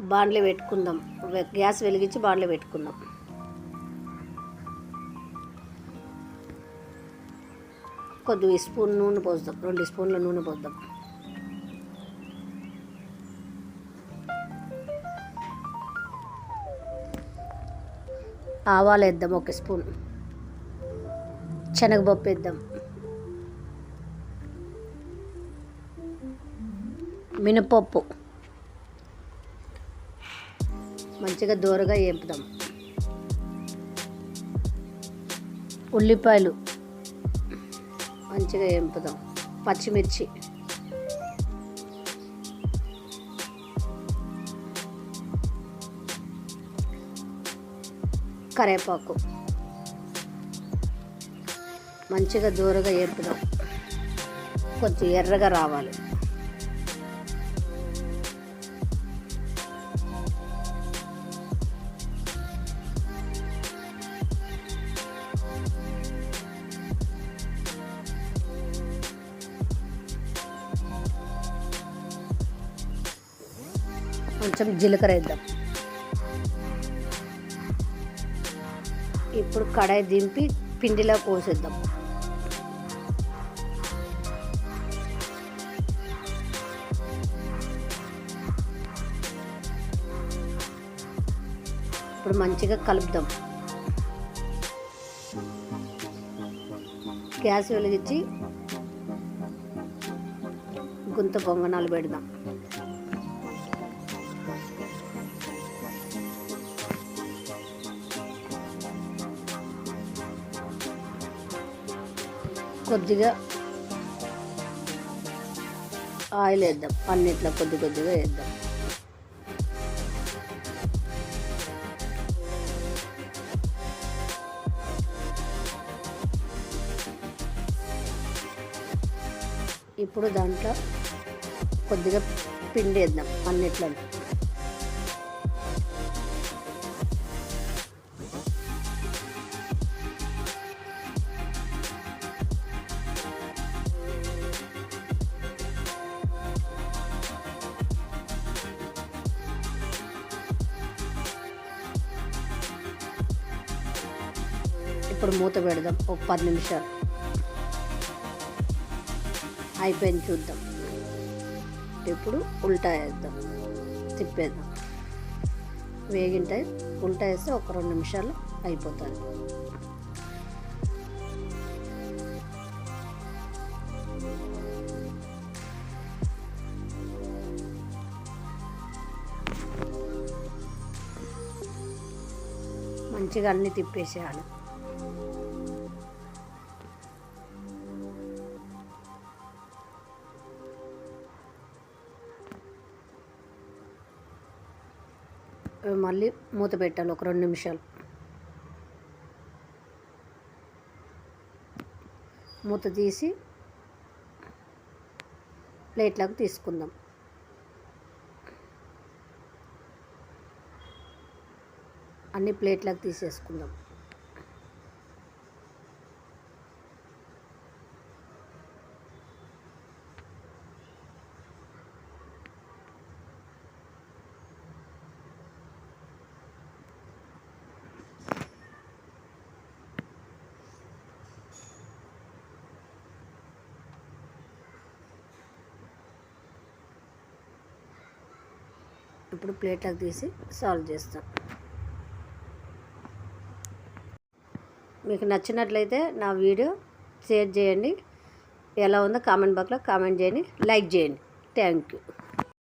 బాండ్లు పెట్టుకుందాం. గ్యాస్ వెలిగించి బాండ్లు పెట్టుకుందాం. కొద్దిగా స్పూన్ నూనె పోద్దాం. రెండు స్పూన్ల నూనె పోద్దాం. ఆవాలు వేద్దాం ఒక స్పూన్. శనగపప్పు వేద్దాం. మినపప్పు. మంచిగా దోరగా వేపుదాం. ఉల్లిపాయలు మంచిగా వేపుదాం. పచ్చిమిర్చి. కరేపాకు. మంచిగా దూరగా వేపుదాం. కొంచెం ఎర్రగా రావాలి. కొంచెం జీలకర్ర వేద్దాం. ఇప్పుడు కడాయి దింపి పిండిలో పోసేద్దాం ఇప్పుడు మంచిగా కలుపుదాం. గ్యాస్ వెలిగించి గుంత పొంగనాలు పెడదాం. కొద్దిగా ఆయిల్ వేద్దాం. అన్నిట్లో కొద్ది కొద్దిగా వేద్దాం. ఇప్పుడు దాంట్లో కొద్దిగా పిండి వేద్దాం అన్నిట్లో ఇప్పుడు మూత పెడదాం. ఒక పది నిమిషాలు. అయిపోయింది చూద్దాం. ఇప్పుడు ఉల్టా వేద్దాం. తిప్పేద్దాం. వేగింటాయి ఉల్టా వేస్తే ఒక రెండు నిమిషాలు అయిపోతుంది మంచిగా అన్నీ తిప్పేసేయాలి. మళ్ళీ మూత పెట్టాలి ఒక రెండు నిమిషాలు. మూత తీసి ప్లేట్లకు తీసుకుందాం. అన్ని ప్లేట్లోకి తీసేసుకుందాం. ఇప్పుడు ప్లేట్లకు తీసి సాల్వ్ చేస్తాం. మీకు నచ్చినట్లయితే నా వీడియో షేర్ చేయండి. ఎలా ఉందో కామెంట్ బాక్స్లో కామెంట్ చేయండి. లైక్ చేయండి. Thank you.